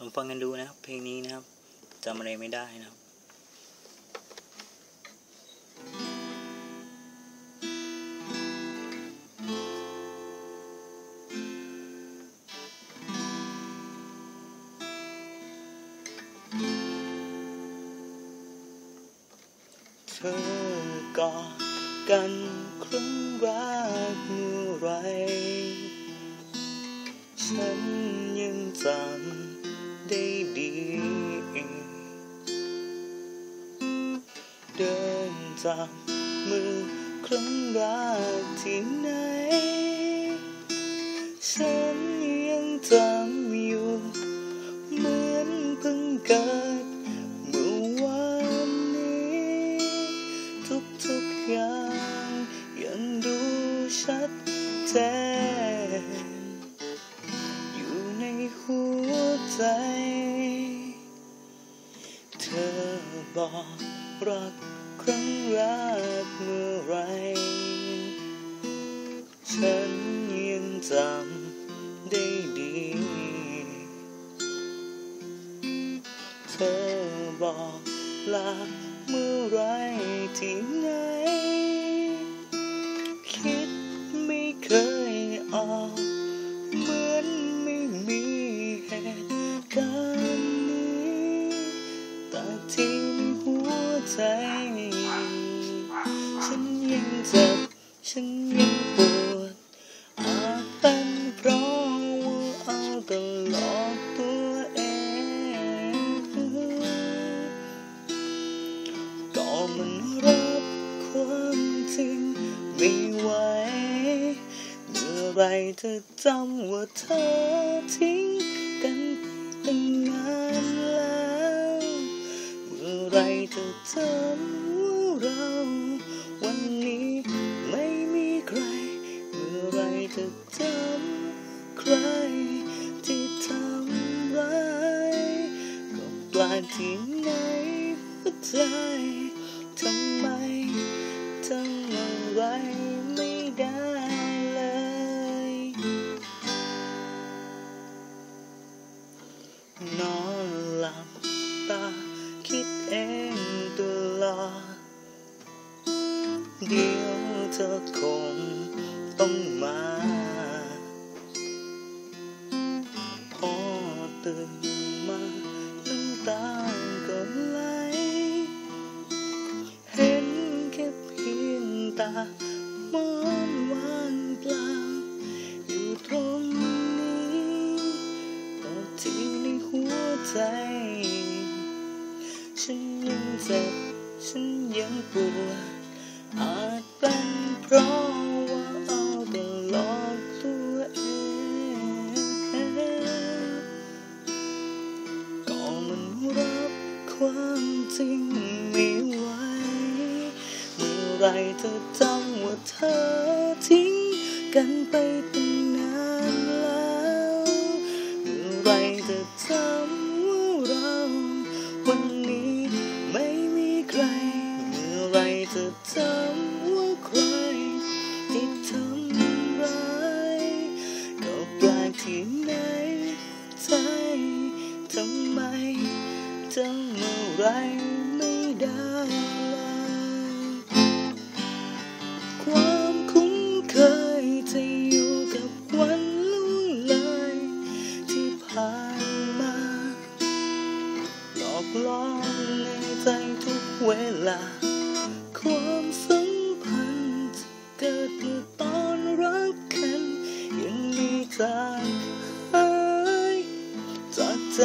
ลองฟังกันดูนะครับ เพลงนี้นะครับจำอะไรไม่ได้นะครับเธอกอดกันครั้งแรกเมื่อไร ฉันยังจำ ได้ดี เดินจากมือครั้งแรกที่ไหน ฉันยังจำอยู่ เหมือนเพิ่งเกิด ใจเธอบอกรักครั้งแรกเมื่อไร ฉันยังจำได้ดี เธอบอกลาเมื่อไรที่ไหน คิดไม่เคยออก ฉันยังปวดอาจเป็นเพราะว่าเอาแต่หลอกตัวเอง ก็มันรับความจริงไม่ไหว เมื่อไรเธอจำว่าเธอทิ้งกันตั้งนานแล้ว เมื่อไรเธอจำว่าเราาที่ไหนหัวใจทำไมทำอะไรไม่ได้เลย นอนหลับตาคิดเองตลอดเดี๋ยวเธอคงต้องมาพอตื่นมา ตาก็ไหล เห็นแค่เพียงตามอนวางเปล่าอยู่ตรงนี้แต่ที่ในหัวใจ ฉันยังเจ็บ ฉันยังปวดอาจเป็นเพราะว่า ความจริงไม่ไหวเมื่อไรเธอจำว่าเธอทิ้งกันไปตั้งนานแล้วเมื่อไรเธอจำว่าเรา วันนี้ไม่มีใคร เมื่อไรเธอจำว่าใครที่ทำร้ายก็แปลกที่ไหนใจทำไมจำอะ ได้เลยความคุ้นเคยจะอยู่กับวันล่วงเลยที่ผ่านมาหลอกล่อในใจทุกเวลา ความสัมพันธ์เกิดเมื่อตอนรักกันยังมีจางหายจากใจ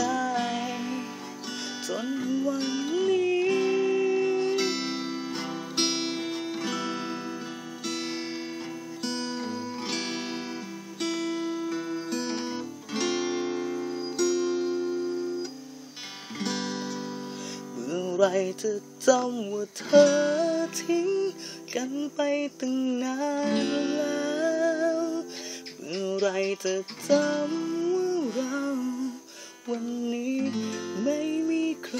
ไรเธอจำว่าเธอทิ้งกันไปตั้งนานแล้วเมื่อไรเธอจำว่าเราวันนี้ไม่มีใคร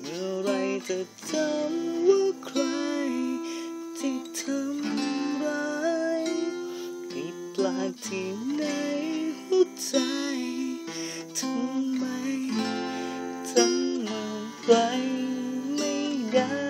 เมื่อไรเธอจำว่าใครที่ทำร้ายผิดพลาดที่ไหนหัวใจทำไมท sky.